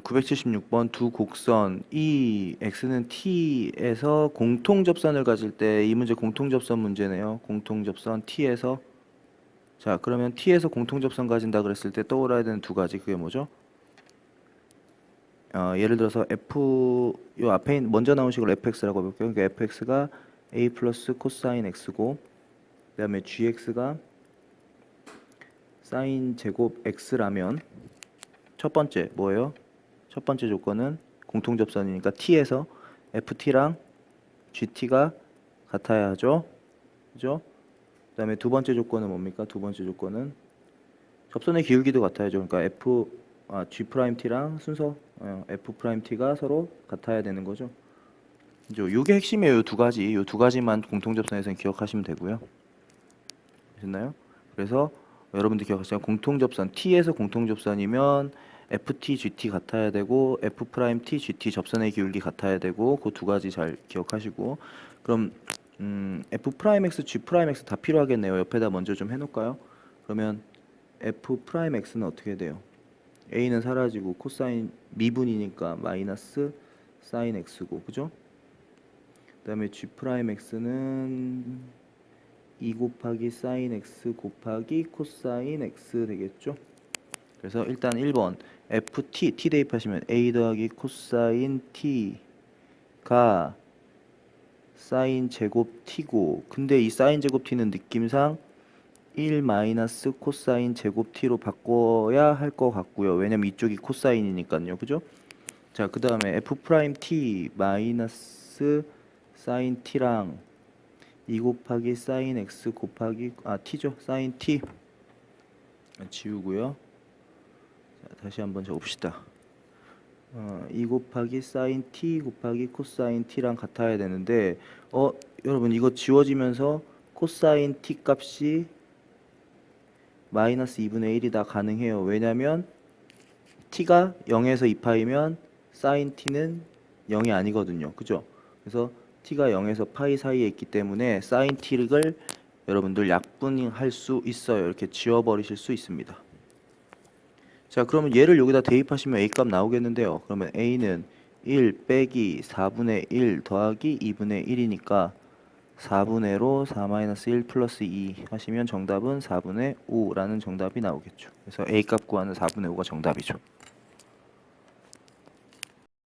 976번 두 곡선 이 x는 t에서 공통 접선을 가질 때 이 문제 공통 접선 문제네요. 공통 접선 t에서 자 그러면 t에서 공통 접선 가진다 그랬을 때 떠올라야 되는 두 가지 그게 뭐죠? 어, 예를 들어서 f 요 앞에 먼저 나온 식으로 fx라고 볼게요. 그러니까 fx가 a 플러스 코사인 x고 그 다음에 gx가 사인 제곱 x라면 첫 번째 뭐예요? 첫 번째 조건은 공통 접선이니까 t에서 ft랑 gt가 같아야 하죠. 그죠? 그 다음에 두 번째 조건은 뭡니까? 두 번째 조건은 접선의 기울기도 같아야죠. 그러니까 f 아, g 프라임 t랑 순서 어, f 프라임 t가 서로 같아야 되는 거죠. 이제 이게 핵심이에요. 이두 가지. 이 두 가지만 공통 접선에서는 기억하시면 되고요. 됐나요? 그래서 여러분들 기억하세요. 공통 접선 t에서 공통 접선이면 ft, gt 같아야 되고 f 프라임 t, gt 접선의 기울기 같아야 되고 그 두 가지 잘 기억하시고 그럼 음, f 프라임 x, g 프라임 x 다 필요하겠네요. 옆에다 먼저 좀 해놓을까요? 그러면 f 프라임 x는 어떻게 돼요? a는 사라지고 코사인 미분이니까 마이너스 사인 x고 그죠? 그 다음에 g 프라임 x는 2 곱하기 사인 x 곱하기 코사인 x 되겠죠? 그래서 일단 1번 ft t 대입하시면 a 더하기 코사인 t가 사인 제곱 t고 근데 이 사인 제곱 t는 느낌상 1 마이너스 코사인 제곱 t로 바꿔야 할 것 같고요. 왜냐면 이쪽이 코사인이니까요. 그죠? 자, 그 다음에 f 프라임 t 마이너스 사인 t랑 2 곱하기 사인 x 곱하기 아 t죠. 사인 t 지우고요. 자, 다시 한번 적읍시다. 어, 2 곱하기 사인 t 곱하기 코사인 t랑 같아야 되는데 어 여러분 이거 지워지면서 코사인 t 값이 마이너스 2분의 1이 다 가능해요. 왜냐면 t가 0에서 2파이면 사인 t는 0이 아니거든요. 그죠? 그래서 t가 0에서 파이 사이에 있기 때문에 사인 t를 여러분들 약분할 수 있어요. 이렇게 지워버리실 수 있습니다. 자, 그러면 얘를 여기다 대입하시면 a 값 나오겠는데요. 그러면 a는 1 빼기 4분의 1 더하기 2분의 1이니까 4분의 로4-1 플러스 2 하시면 정답은 4분의 5라는 정답이 나오겠죠. 그래서 a 값 구하는 4분의 5가 정답이죠.